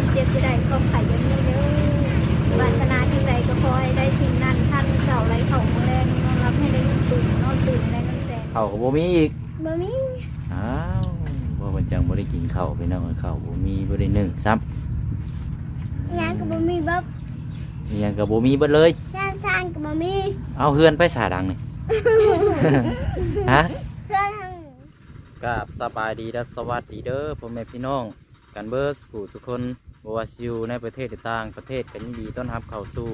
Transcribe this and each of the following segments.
ความเจ็บจะได้ความไข่ยังมีเด้อวาสนาที่ใดก็ขอให้ได้สิ่งนั้นท่านเจ้าไรเขาแรงนอนรับให้ได้เงินตื่นนอนตื่นได้เงินแสนข้าวก็บ่มีอีกบ่มีอ้าวบ่มันจังบ่ได้กินข้าวพี่น้องเอ้ยข้าวบ่มีบ่ได้นึ่งซ้ำยังก็บ่มีบ๊อบอิหยังก็บ่มีเบิดเลยย่างชานก็บ่มี เอาเฮือนไปสาดังนี่ฮะเพื่อนทางกับสบายดีและสวัสดีเด้อพ่อแม่พี่น้องกันเบิร์สกูสุคน บวาซิวในประเทศต่างประเทศกันยินดีต้อนรับเข้าสู่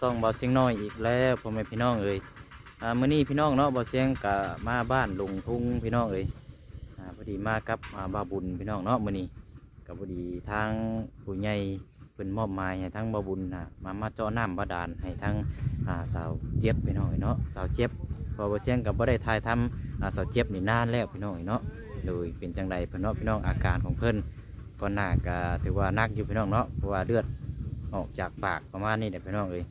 ซ่องบาเสียงน้อยอีกแล้วพ่อแม่พี่น้องเอ้ยอ่ามื้อนี้พี่น้องเนาะบาเสียงกะมาบ้านลงทุ่งพี่น้องเอ้ยอ่าพอดีมากับอ่าบาบุญพี่น้องเนาะมื้อนี้กับพอดีทางผู้ใหญ่เพิ่นมอบหมายให้ทั้งบาบุญน่ะมามาเจาะน้ำบาดาลให้ทั้งอ่าสาวเจี๊ยบพี่น้องเอ้ยเนาะสาวเจี๊ยบพอบาเสียงกับบ่ได้ถ่ายทำอาสาวเจ็บนี่นานแล้วพี่น้องเนาะโดยเป็นจังใดเพิ่นเนาะพี่น้องอาการของเพิ่น ก็น่าก็ถือว่านักอยู่พี่น้องเนาะเพราะว่าเลือดออกจากปากประมาณนี้เด็พี่น้องเอ้ย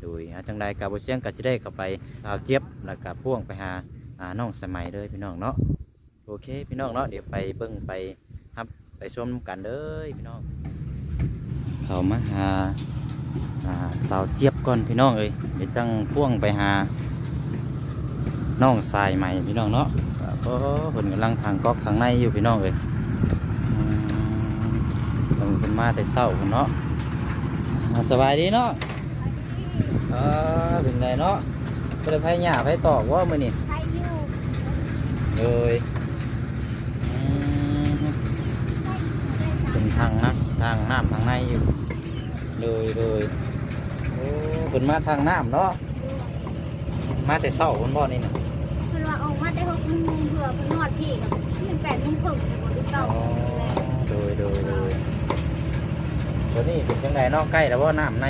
โดยจังใดกาบเชียงก็จะได้เข้าไปสาเจ็บแล้วก็พ่วงไปหาอ่าน้องสมัยเลยพี่น้องเนาะโอเคพี่น้องเนาะเดี๋ยวไปเบิ่งไปครับไปชมกันเด้อพี่น้อง เขามาหาสาวเจี๊ยบก่อนพี่น้องเอ้ยเดี๋ยวจังพ่วงไปหาน้องทรายใหม่พี่น้องเนาะก็เพิ่นกำลังทางก๊อกทางในอยู่พี่น้องเลย เพิ่นเพิ่นมาแต่เช้าพุ่นเนาะอ่าสบายดีเนาะเออเป็นไงเนาะเพิ่นไผหญ้าไผตอกว่ามื้อนี้ใครอยู่เลยอืมเป็นทางนะทางน้ำทางในอยู่เลยเลยโอ้เพิ่นมาทางน้ำเนาะมาแต่เช้าพุ่นบ่นี่น่ะเพิ่นว่าออกมาแต่6โมงเผื่อเพิ่นนอดพี่กับเพิ่น8โมงครึ่งบ่ได้เก่าแหละโดยโดยโดย ตัวนี้เป็นจังไดเนาะใกล้แล้วว่าน้ำใน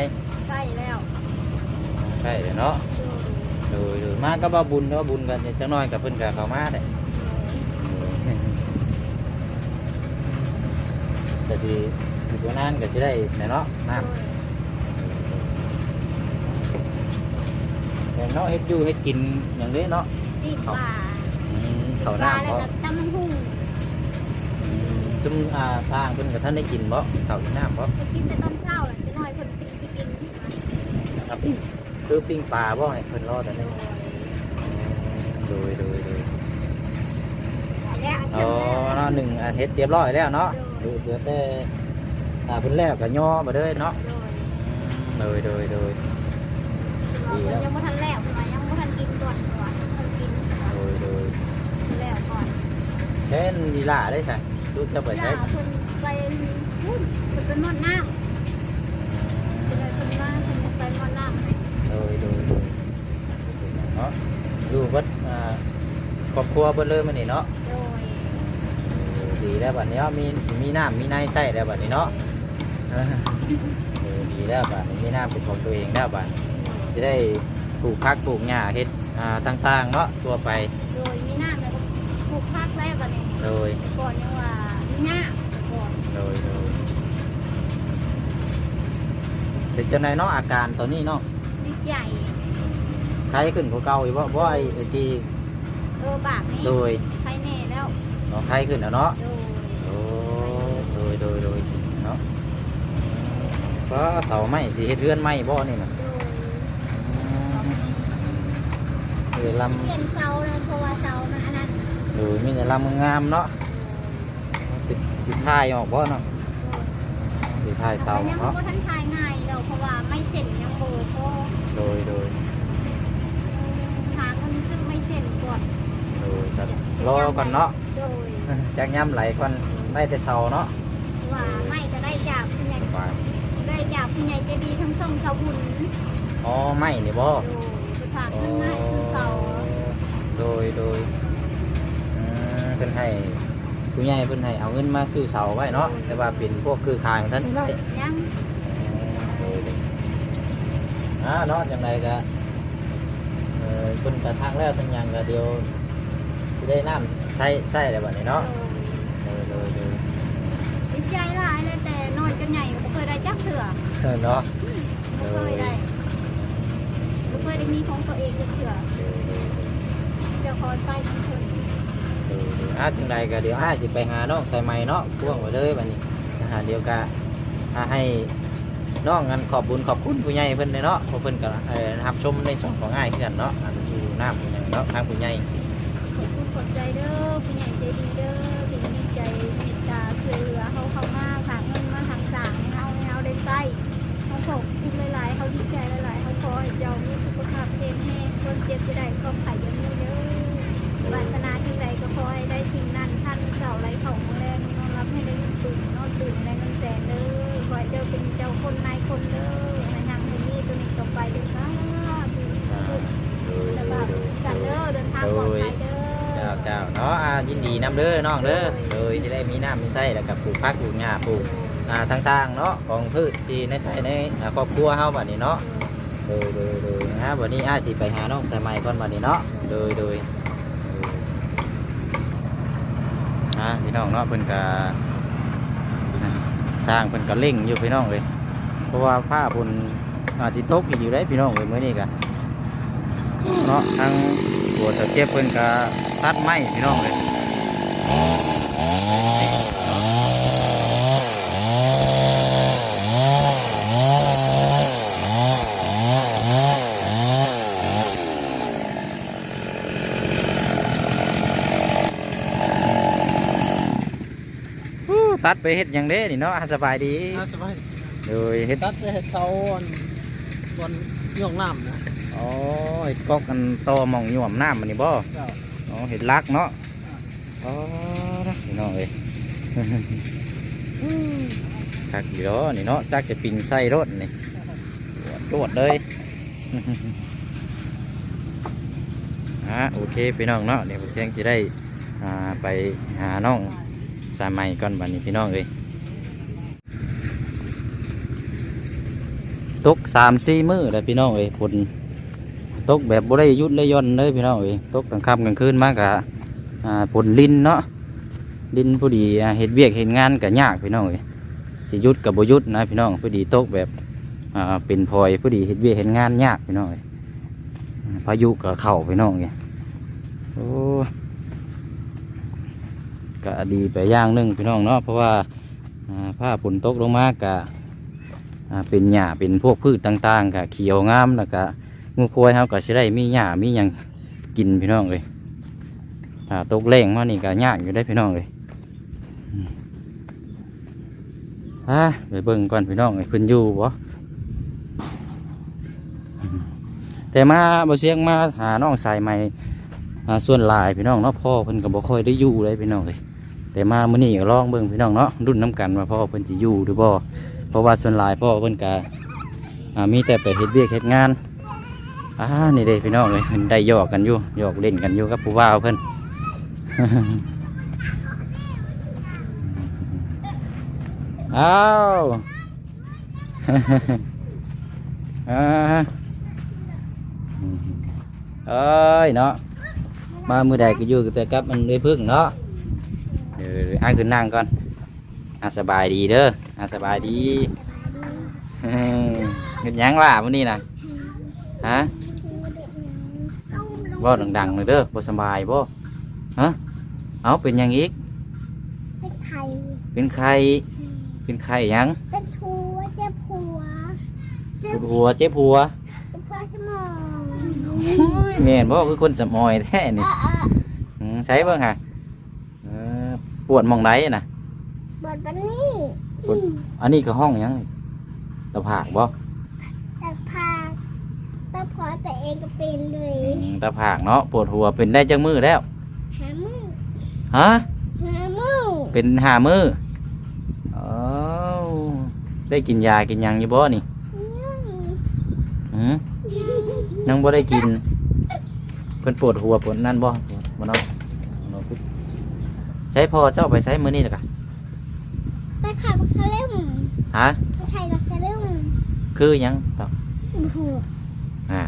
ใกล้แล้วใกล้เลยเนาะโดยโดยมาก็บ่าบุญเนาะบุญกันเนี่ยจังน้อยกับเพิ่นกับเขามาได้แต่ที่อยู่ตัวนั้นก็สิได้แน่เนาะน้ำแต่เนาะเฮ็ดอยู่เฮ็ดกินอย่างนี้เนาะติดป่าอืมเขาปลาน้ำแล้วเพราะก็ตำมันหุ่ง จุ่มอ่าสร้างเพิ่นกับท่านได้กินบ่เขาที่น้ำบ่ไปกินแต่ตอนเช้าแหละจะน้อยเพิ่นกินไปกินครับคือปิ้งปลาบ่ให้เพิ่นรอแต่นี้โดยโดยโดยแล้วอ๋อเนาะหนึ่งอันเฮ็ดเรียบร้อยแล้วเนาะดูเดือแต่ตาเพิ่นแล้วก็ย่อมาเด้อเนาะโดยโดยโดยยังไม่ทันแล้วเพิ่นว่ายังไม่ทันกินก่อนเพิ่นว่าทันกินโดยโดยแล้วก่อนแค่นลีล่าได้ใช่ ดูจะเปิดย่าใช้เพิ่นไปพุ่นเพิ่นไปมอดน้ำเพิ่นเลยเพิ่นมาเพิ่นไปมอดน้ำโดยโดยโดยเนาะดูเบิดอ่าครอบครัวเบิดเลยมื้อนี้เนาะโดยดีแล้วบัดนี้เนาะมีมีน้ำมีในใส่แล้วบัดนี้เนาะเออดีแล้วบัดนี้มีน้ำเป็นของตัวเองแล้วบัดจะได้ปลูกผักปลูกหญ้าเฮ็ดอ่าต่างๆเนาะตัวไป โดยมีน้ำแล้วก็ปลูกผักแล้วบัดนี้โดยก่อนยัง ว่ามีหญ้าก่อนโดยโดยเป็นจังไดเนาะอาการตอนนี้เนาะดิใหญ่ใครขึ้นกว่าเก่าอยู่บ่บ่ไอ้ไอ้ที่เออบากนี่โดยใครแน่แล้วเนาะใครขึ้นแล้วเนาะโดยโอ้โดยโดยโดยเนาะก็เสาไม้สิเฮ็ดเรือนไม้บ่นี่น่ะโดยเออลเปลี่ยนเสาเลยเพราะว่าเสามันอันนั้นำโดยมีแต่ลำงามๆเนาะ สิสิถ่ายออกบ่เนาะสิถ่ายเสาแต่ยังเนาะบ่ทันทายง่ายเราเพราะว่าไม่เสร็จยังโบก็โดยโดยหาเงินซื้อไม่เสร็จก่อนโดยจะรอก่อนเนาะโดยจากย่ำไหลก่อนได้แต่เสาเนาะว่าไม่จะได้จากผู้ใหญ่ไปได้จากผู้ใหญ่ใจะดีทั้งส่งเสาบุญอ๋อไม้นี่บ่ โดยไปฝากเงินมาให้ซื้อเสาโดย โดยอืมเพิ่นให้ ผู้ใหญ่เพิ่นให้เอาเงินมาซื้อเสาไว้เนาะแต่ว่าเป็นพวกคือคางท่านได้ยังอ่าเนาะจังไดก็เออเพิ่นกระทางแล้วทั้งหยังก็เดียวสิได้น้ำใช้ใช้แล้วบัดนี้เนาะโดยโดยโดยดีใจหลายเลยแต่น้อยกันใหญ่ก็บ่เคยได้จักเถื่อเออเนาะบ่เคยได้บ่เคยได้มีของตัวเองจักเถื่อโดยโดยเจะคอยไป อ่าจังไดก็เดี๋ยวอ้ายสิไปหาน้องใส่ไม้เนาะพ่วงไว้เลยบัดนี้อาหารเดียวกะอ่าให้น้องกันขอบบุญขอบคุณผู้ใหญ่เพิ่นเลยเนาะเพราะเพิ่นก็เอ่อรับชมในช่องของง่ายเพื่อนเนาะอันอยู่น้ำผู้ใหญ่เนาะทางผู้ใหญ่ขอบคุณขอบใจเด้อผู้ใหญ่ใจดีเด้อที่มีใจเมตตาช่วยเหลือเขาเข้ามาฝากเงินมาทางสั่งให้เขาให้เขาได้ใช้เขาขอบคุณหลายๆเขาดีใจหลายๆเขาขอให้เจ้ามีสุขภาพแข็งแรงคนเจ็บจะได้ความไข่อยังมีเด้อวาสนาที่ใดก็ ขอให้ได้สิ่งนั้นท่านเจ้าไรเขาแรงนอนรับให้ได้เงินตื่นนอนตื่นได้เงินแสนเด้อขอให้เจ้าเป็นเจ้าคนนายคนเด้อให้นางให้มีตัวนี้ต่อไปเด้อค่ะแล้วก็กันเด้อเดินทางปลอดภัยเด้อเจ้าเจ้าเนาะอ่ายินดีนำเด้อน้องเด้อโดยจะได้มีน้ำมีไส้แล้วก็ปลูกผักปลูกหญ้าปลูกอ่าต่างๆเนาะของพืชที่ในใส่ในครอบครัวเฮาบัดนี้เนาะโดยโดยโดยนะวันนี้อาสิไปหาน้องสายใหม่ก่อนบัดนี้เนาะโดยโดย อ่าพี่น้องเนาะเพิ่นก็สร้างเพิ่นก็เล่งอยู่พี่น้องเลยเพราะว่าผ้าพุ่นอาจสิตกอีกอยู่ได้พี่น้องเลยมื้อนี้ก็เนาะทางตัวตะเก็บเพิ่นก็ตัดไม้พี่น้องเลยฮู้ ตัดไปเฮ็ดหยังเด้นี่เนาะอะสบายดี น่าสบายโดยเฮ็ดตัดไปเห็ดเสาอันบนย่องน้ำนะอ๋อเฮ็ดกอกกันต่อหมองย่วมน้ำมันนี่บ่ เจ้าอ๋อเห็ดลักเนาะอ๋อนะพี่น้องเอ้ยคักอยู่แล้วนี่เนาะจักจะปิงไส้รถนี่โดดเลย อะโอเคพี่น้องเนาะเดี๋ยวผมเสียงจะได้ อ่า ไปหาน้อง สายใหม่ก่อนบัดนี้พี่น้องเอ้ยตกสามสี่มือแล้วพี่น้องเอ้ยฝนตกแบบบ่ได้ยุดเลยย่อนเลยพี่น้องเอ้ยตกกลางค่ำกลางคืนมากกะอ่าฝนลินเนาะลินผู้ดีเห็ดเวียกเห็ดงานกะยากพี่น้องเอ้ยสิยุดกับบ่ยุดนะพี่น้องผู้ดีตกแบบอ่าเป็นพลอยผู้ดีเห็ดเวียกเห็ดงานยากพี่น้องเอ้ยอ่าพายุกับเข่าพี่น้องเอ้ยโอ้ ก็ดีไปย่างนึงพี่น้องเนาะเพราะว่าอ่าผ้าฝนตกลงมากกะเป็นหญ้าเป็นพวกพืชต่างๆกะเขียวงามแล้วก็งูควายเฮาก็สิได้มีหญ้ามีหยังกินพี่น้องเลยถ้าตกแรงมานี่ก็ยากอยู่ได้พี่น้องเลยอืมอ่าไปเบิ่งก่อนพี่น้องเลยเพิ่นอยู่บ่แต่มาบ่เสียงมาหาน้องสายใหม่ส่วนลายพี่น้องเนาะพ่อเพิ่นก็บ่ค่อยได้อยู่เลยพี่น้องเลย แต่มามื้อนี้ก็ลองเบิ่งพี่น้องเนาะรุ่นน้กันว่าพ่อเพิ่นสิอยู่หรือบ่เพราะว่าส่วนหลายพ่อเพิ่นก็มีแต่ไปเฮ็ดเวียกเฮ็ดงานอ่านี่เด้พี่น้องเลยเพิ่นได้หยอกกันอยู่หยอกเล่นกันอยู่กับผู้ว่าเพิ่นอ้าวอ่าเอ้ยเนาะมามือใดก็อยู่แต่กับมันเลยพึ่งเนาะ เดี๋ยวให้ขึ้นนั่งก่อนอะสบายดีเด้ออะสบายดีเห็นหยังล่ะวันนี้นะฮะบ่ดังๆเลยเด้อบ่สำบายบ่ฮะเอาเป็นหยังอีก เป็นไข่เป็นไข้เป็นไข้หยัง เป็นชัวเจ็บหัวปวดหัวเจ็บหัวเป็นพ่อสมองแม่นบ่คือคนสมอยแท้นี่อืมใช้เบิ่งค่ะเออ ปวดหมองใดน่ะบนวันนี้ปวดอันนี้คือห้องหยังตะผากบ่แต่พาแต่พอแต่เองก็เป็นเลยอืมตะผากเนาะปวดหัวเป็นได้จังมือแล้วหามือฮะหามือเป็นหามืออ้าวได้กินยากินหยังอยู่บ่นี่หืมยังบ่ได้กิน เพิ่นปวดหัวปวดนั่นบ่บ่เนาะเนาะ ใช้พอเจ้าไปใช้มื้อนี้ล่ะกะไปขายบักซาเล่มฮะไปขายบักซาเล่มคือหยังต่อหัวอ่า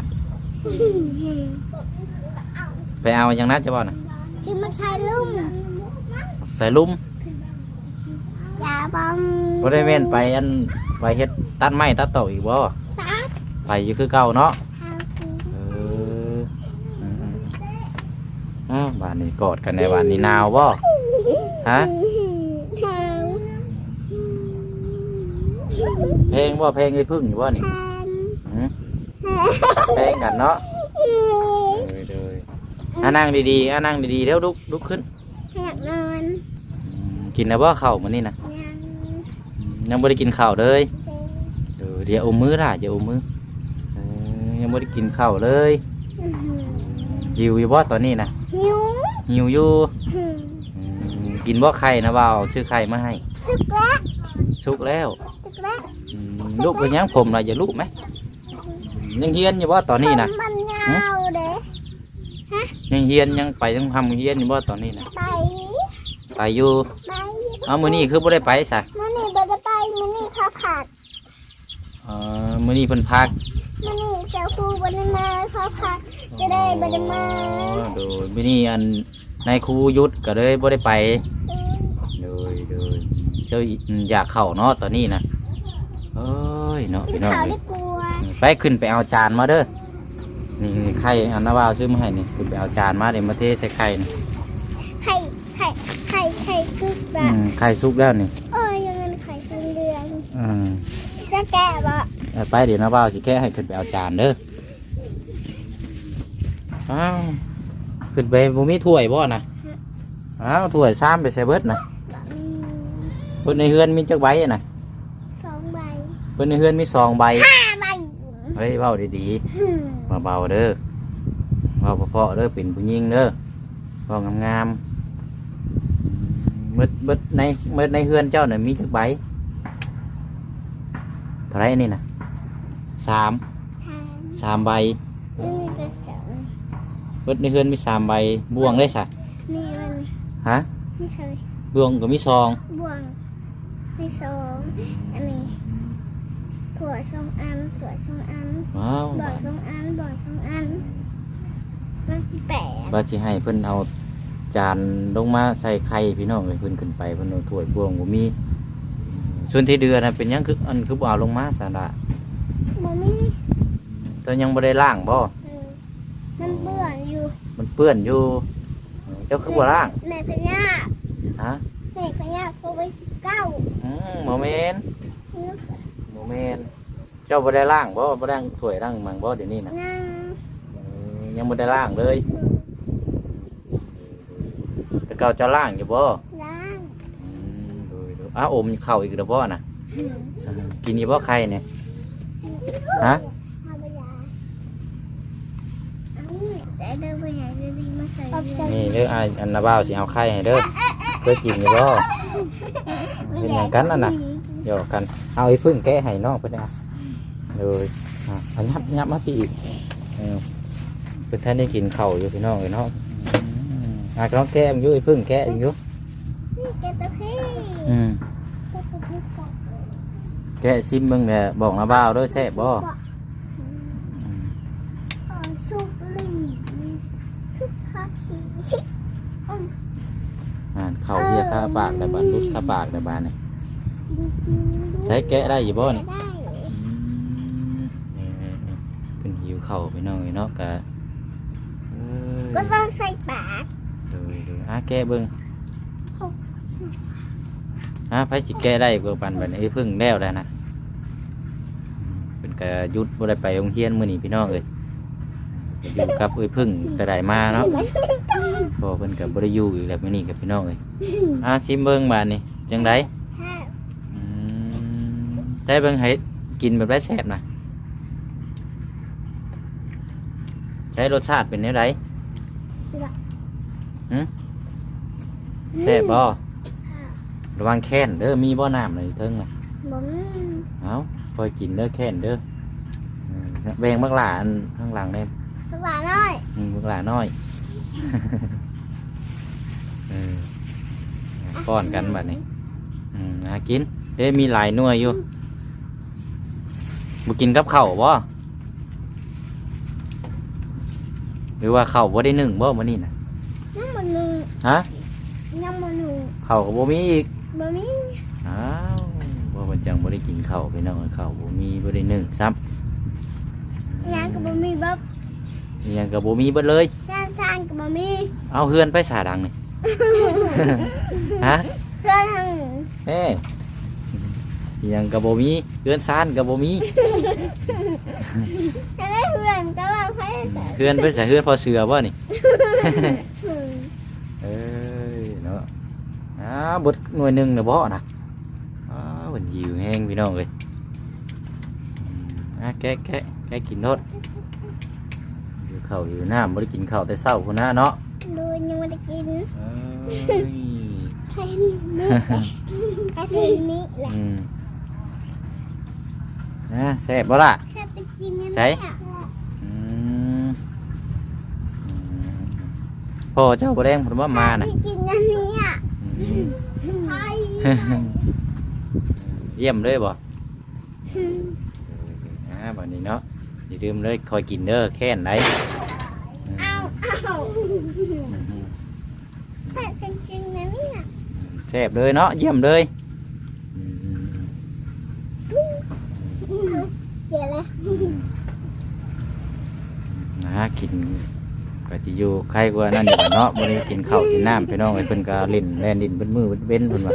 ไปเอาหยังนั้นจะบ่น่ะคือมาใช้ลุ่มใส่ลุ่มยาบังบ่ได้แม่นไปอันไปเฮ็ดตัดไม้ตัดตอกอีกบ่ตัดไปอยู่คือเก่าเนาะทางกูเอออืมๆอ้าวบ้านนี้กอดกันในบ้านนี้หนาวบ่ ฮะทางเพลงบ่เพลงไอ้พึ่งอยู่บ่นี่แทนหืมเพลงกันเนาะเดยเดยอะนั่งดีๆอะนั่งดีๆเร็วลุกลุกขึ้นอยากนอนอืมกินแล้วบ่ข้าวมื้อนี้นะยังอืมยังบ่ได้กินข้าวเลยเออเดี๋ยวอมมือล่ะอย่าอมมือเออยังบ่ได้กินข้าวเลยหิวอยู่บ่ตอนนี้นะหิวหิวอยู่อืม กินบ่ไข่นะบ่าวชื่อไข่มาให้ สุกแล้วสุกแล้วสุกแล้วอืมลูกเป็นหยังผมล่ะอย่าลูกไหมยังเฮียนอยู่บ่ตอนนี้นะมันยาวเด้ยังเฮียนยังไปยังทำเฮียนอยู่บ่ตอนนี้นะไปไปอยู่ไปเอามื้อนี้คือบ่ได้ไปซะมันนี่บ่ได้ไปมันนี่ข้าวผัดเออมื้อนี้เพิ่นพักมันนี่เจ้าครูบ่ได้มาข้าวผัดจะได้บ่ได้มาอ๋อโดยมื้อนี้อัน นายครูหยุดก็เลยบ่ได้ไปโดยโดยเจ้าอยากเข้าเนาะตอนนี้นะเอ้ยเนาะกินพี่น้องข้าวเอ้ได้ยกลัวไปขึ้นไปเอาจานมาเด้อนี่ไข่อันนาว่าซื้อมาให้นี่ขึ้นไปเอาจานมาเดี๋ยวมาเทใส่ไข่นี่ไข่ไข่ไข่ไข่คือแบอืบมไข่ซุกแล้วนี่เอ้ยยังเป็นไข่สีเหลืองอืมจะแกะบ่เอาไปเดี๋ยวนาว่าสิแค่ให้ขึ้นไปเอาจานเด้ออ้าว ขึ้นไปบ่มีถ้วยบ่นะอ้าวถ้วยซ้ำไปใส่เบิดนะอืมเพิ่นในเฮือนมีจักใบน่ะสองใบเพิ่นในเฮือนมีสองใบห้าใบเฮ้ยเว้าดีอืมๆเบาๆเด้อเว้าเพราะๆเด้อเป็นผู้หญิงเด้อเว้างามๆเบิดเบิดในเบิดในเฮือนเจ้าน่ะมีจักใบเท่าไหรนี่น่ะสามทานสามใบ เบิดในเฮือนมีสามใบบ่วงได้ซะมีมันฮะไม่ใช่บ่วงก็มีซองบ่วงมีสองอันนี้ถั่วสองอันสวยสองอันว้าวบ่อยสองอันบ่อยสองอันมันสิแปดว่าสิให้เพิ่นเอาจานลงมาใส่ไข่พี่น้องเอ้ยเพิ่นขึ้นไปเพิ่นเอาถ้วยบ่วงบ่มี ส่วนที่เดือนน่ะเป็นหยังคืออันคือบ่เอาลงมาซะล่ะบ่มีแต่ยังบ่ได้ล้างบ่เออมันเบื่ ออยู่มันเปื้อนอยู่ เจ้าคือบ่ล้างแม่พญาฮะแม่พญาเขาไว้สิบเก้าอืมบ่แม่นบ่แม่นเจ้าบ่ได้ล้างบ่บ่ได้ล้างถ้วยล้างหมังบ่เดี๋ยวนี้น่ะนั่งเออยังบ่ได้ล้างเลยแต่เก่าเจะล้างอยู่บ่ล้างอืมดูดูอ้าวอมเข้าอีกแล้วบ่น่ะเออกินอีบ่ไข่เนี่ยฮะ ทำไปยาเอาแต่เดินไปไหนจะดีมาใส่ นี่เด้ออ้ายอันน่ะบ่าวสิเอาไข่ให้เด้อเคยกินอยู่บ่เป็นหยังกันนั่นน่ะหยอกกันเอาไอ้พึ่งแกะให้น้องเพิ่นเอาเลยอะอันยับยับมาพี่อีกเออเพิ่นท่านได้กินข้าวอยู่พี่น้องเลยเนาะอืมอะน้องแกะมันอยู่ไอ้พึ่งแกะมันอยู่นี่แกตะพี่อืมแกตะพี่ก่อนแกะซิมเบิ่งแหละบอกนะบ่าวเด้อแซ่บบ่ อ๋อสุกลีสุกคาผี อ่านข้าวเฮียข้าปากได้บานรุดข้าปากได้บานนี่จริงๆใช้แกะได้อยู่บ่นี่ได้อืมนี่ๆๆเพิ่นหิวข้าวพี่น้องเลยเนาะกะเอ้ยก็ต้องใส่ปากดูดูอะแกะเบิ่งอะไผสิแกะได้กว่าปันบัดนี้ไอ้พึ่งแล้วได้นะเป็นกะยุดบ่ได้ไปโรงเรียนมื้อนี้พี่น้องเอ้ย อยู่กับไอ้พึ่งแต่ได้มาเนาะพอเพิ่นก็บ่ได้อยู่อีกแล้วมื้อนี้กับพี่น้องเอ้ยอะชิมเบิ่งบาดนี้จังไดถ้าอืมได้เบิ่งให้กินแบบได้แซ่บนะใช้รสชาติเป็นแนวใดหึแซ่บบ่ระวังแค้นเด้อมีบ่น้ำเลยเทิงน่ะบ่มีเอาคอยกินเด้อแค้นเด้ออืมแบ่งบักหลาอันข้างหลังได้ สว่างน้อยอืมบักหลาน้อยเออป้อนกันบัดนี้อืมหากินเด้มีหลายหน่วยอยู่บ่กินกับข้าวบ่หรือว่าข้าวบ่ได้นึ่งบ่มื้อนี้น่ะน้ำมันหนึ่งฮะน้ำมันหนึ่งข้าวก็บ่มีอีกบ่มีอ้าวบ่เพิ่นจังบ่ได้กินข้าวพี่น้องข้าวบ่มีบ่ได้นึ่งซ้ำยางก็บ่มีบ๊ อบอิหยังก็บ่มีเบิดเลยย่างซานก็บ่มีเอาเฮือนไปสาดังนี่ ฮะเพื่อนทางเอ้อิหยังกับโบมีเฮือนซานกับโบมีจะได้เพื่อนก็ว่าให้แต่เฮือนเป็นแต่เฮือนพอเสือบ่นี่ เอ้ยเนาะอ้าบดหน่วยหนึ่งเนาะบ่นะอ้าวมันหิวแห้งพี่น้องเลยอืมอะแกะแกะแกะกินโนดหิว ข้าวหิวน้ำบ่ได้กินข้าวแต่เช้าพุ่นนะเนาะดูยังไม่ได้กินเอ้ยใครมีใครมีมิแหละอืมนะแซ่บบ่ล่ะ ชอบจะกินยังใช่อืมอืมพ่อเจ้าบ่แดงผมว่ามาน่ะกินยังนี้อะอืมใช่เยี่ยมเลยบ่ อ่าบัดนี้เนาะอย่าลืมเลยคอยกินเด้อแค่นไหนอืม เอาเอา อืม แต่จริงๆนะเนี่ย แซ่บเลยเนาะเยี่ยมเลยอืมเดี๋ยวเลยนะกินก็จะอยู่ใครกว่านั่นอยู่เนาะบ่ได้กินข้าวกินน้ำพี่น้องไอ้เพิ่นก็เล่นแล่นดินเพิ่นมือเพิ่นเว้นเพิ่นว่า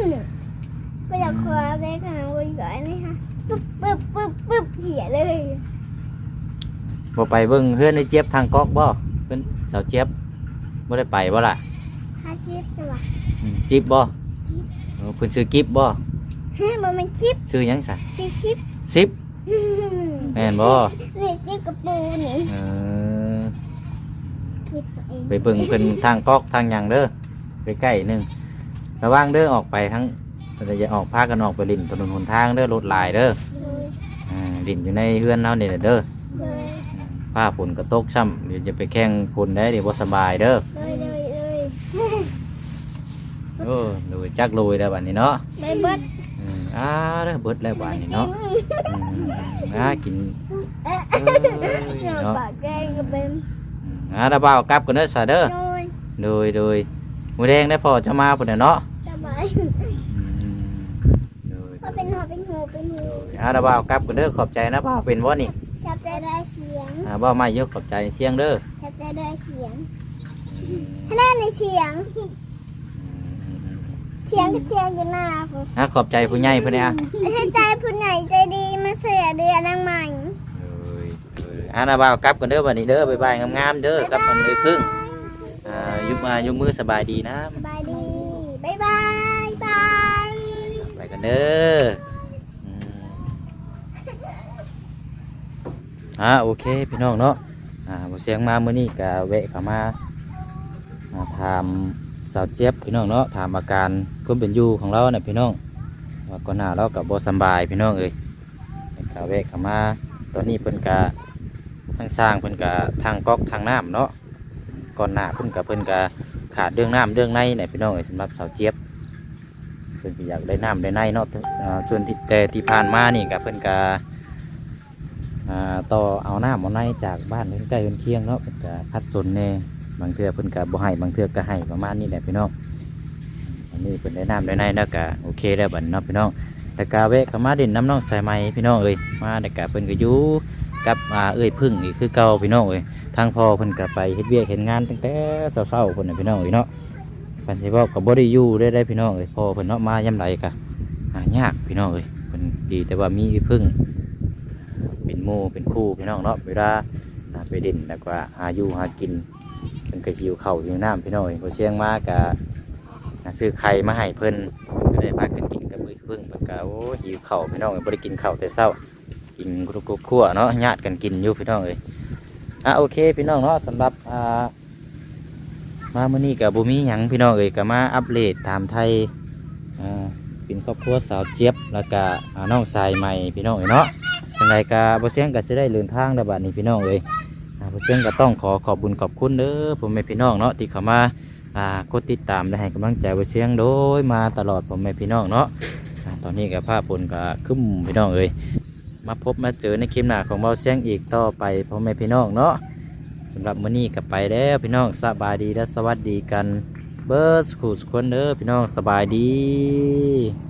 ก็อยากขอเล็กหางวนก่อนนะคะปึ๊บปึ๊บปึ๊บปึ๊บเขียเลยบ่ไปเบิ่งเฮือนไอ้เจี๊ยบทางก๊อกบ่เพิ่นสาวเจี๊ยบบ่ได้ไปบ่ล่ะฮาจิ๊บจะวะอืมจิ๊บบ่ เออเพิ่นชื่อกิ๊บบ่เฮ้ยมันเป็นจิ๊บชื่อหยังซะชิบชิบสิบแม่นบ่นี่จิ๊บกระปูนี่เออจิ๊บตัวเองไปเบิ่งเพิ่นทางก๊อกทางหยังเด้อใกล้ๆหนึงระวังเด้อออกไปทั้งเราจะออกพากันออกไปลิ้นถนนหนทางเด้อรถหลายเด้อเลยอ่าลิ้นอยู่ในเฮือนเฮานี่แหละเด้อเลยผ้าฝนก็ตกซ้ำเดี๋ยวจะไปแข่งฝนได้เดี๋ยวบ่สบายเด้อ เลยเลยเลย โอ้ลุยจักลุยแล้วบัดนี้เนาะไปเบิดอืมอ่าเด้อเบิดแล้วบัดนี้เนาะอืมอ่ากินเอ๊ะเอ้ยเดี๋ยวเนาะปากแกงก็เป็นอ่าดาบ่าวกลับกันเด้อซะเด้อ โดยโดยโดยมื้อแดงได้พอจะมาพุ่นน่ะเนาะสบายอืมโดยก็เป็นหัวเป็นหูเป็นหูอ่าดาบ่าวกลับกันเด้อขอบใจนะบ่าวเป็นบ่นี่ชับใจได้เสียงอ่าบ่าวมาเยอะขอบใจเสียงเด้อชับใจได้เสียงถ้าแน่ในเสียง เสียงก็เสียงอยู่หน้าผมอ่าขอบใจผู้ใหญ่เพิ่นเนี่ยอะให้ใจผู้ไหนใจดีมาเสียเดือนนางใหม่โดยโดยอ่าดาบ่าวกลับกันเด้อบัดนี้เด้อบ๊ายบายงามๆเด้อกลับกันเลยพึ่งอ่ายุบมายุบมือสบายดีนะ สบายดีบายบายบายไปกันเด้ออืมอ่าโอเคพี่น้องเนาะ อ่าบ่เสียงมามื้อนี้ก็แวะเข้ามาอ่าถาม สาวเจี๊ยบพี่น้องเนาะถามอาการคนเป็นอยู่ของเราเนี่ยพี่น้องว่าก่อนหน้าเรากับบสบายพี่น้องเอ้ยแล้วก็แวะเข้ามา ตอนนี้เพิ่นก็ทางสร้างเพิ่นก็ทางก๊อกทางน้ำเนาะก่อนหน้าเพิ่นก็เพิ่นก็ขาดเรื่องน้ำเรื่องในเนี่ยพี่น้องเอ้ยสำหรับสาวเจี๊ยบเพิ่นอยากได้น้ำได้ในเนาะส่วนที่แต่ที่ผ่านมานี่ก็เพิ่นกาต่อเอาน้ำเอาในจากบ้านเพิ่นใกล้เพิ่นเคียงเนาะเพิ่นก็คัดสนแน่ บางเทือเพิ่นก็บ่ให้บางเทือก็ให้ประมาณนี้แหละพี่น้องอันนี้เพิ่นได้น้ำได้ในแล้วก็โอเคแล้วบัดนี้เนาะพี่น้องแต่กาแวะเข้ามาด่นน้ำน้องสายไหมพี่น้องเอ้ยมาแต่กาเพิ่นก็อยู่กับอ่าเอ้ยพึ่งอีกคือเก่าพี่น้องเอ้ยทางพ่อเพิ่นก็ไปเฮ็ดเวียกเฮ็ดงานตั้งแต่เช้าๆเพิ่นน่ะพี่น้องเอ้ยเนาะพันสิบอกกับบ่ได้อยู่ได้ได้พี่น้องเอ้ยพอเพิ่นเนาะมายามไรกะหายากพี่น้องเอ้ยเพิ่นดีแต่ว่ามีพึ่งเป็นหมู่เป็นคู่พี่น้องเนาะเวลาไปเด่นแล้วก็หาอยู่หากิน นก็หิวเข้าหิวน้ำพี่น้องเอ้ยพอเชียงมากะซื้อไข่มาให้เพิ่นเพิ่นก็ได้พากันกินกับมือพึ่งเพิ่นก็โอ้หิวเข้าพี่น้องเอ้ยบ่ได้กินเข้าแต่เช้ากินกรุบๆคั่วเนาะญาติกันกินอยู่พี่น้องเอ้ยอะโอเคพี่น้องเนาะสำหรับอ่ามาเมื่อนี้กับบุมีหยังพี่น้องเอยก็มาอัปเดตตามไทยอ่าเป็นครอบครัวสาวเจี๊ยบแล้วก็น้องสายใหม่พี่น้องเอยเนาะยังไงก็บ่เสียงก็จะได้เดินทางระบาดนี้พี่น้องเอย อ่าบ่เสียงก็ต้องขอขอบบุญขอบคุณเด้อผมแม่พี่น้องเนาะที่เข้ามาอ่ากดติดตามและให้กำลังใจบ่เสียงโดยมาตลอดผมแม่พี่น้องเนาะตอนนี้กับภาพผลก็คึมพี่น้องเอ่ยมาพบมาเจอในคลิปหน้าของเบาเสียงอีกต่อไปพ่อแม่พี่น้องเนาะสำหรับมื้อนี้ก็ไปแล้วพี่น้องสบายดีและสวัสดีกันเบิร์สขู่สุกคนเด้อพี่น้องสบายดี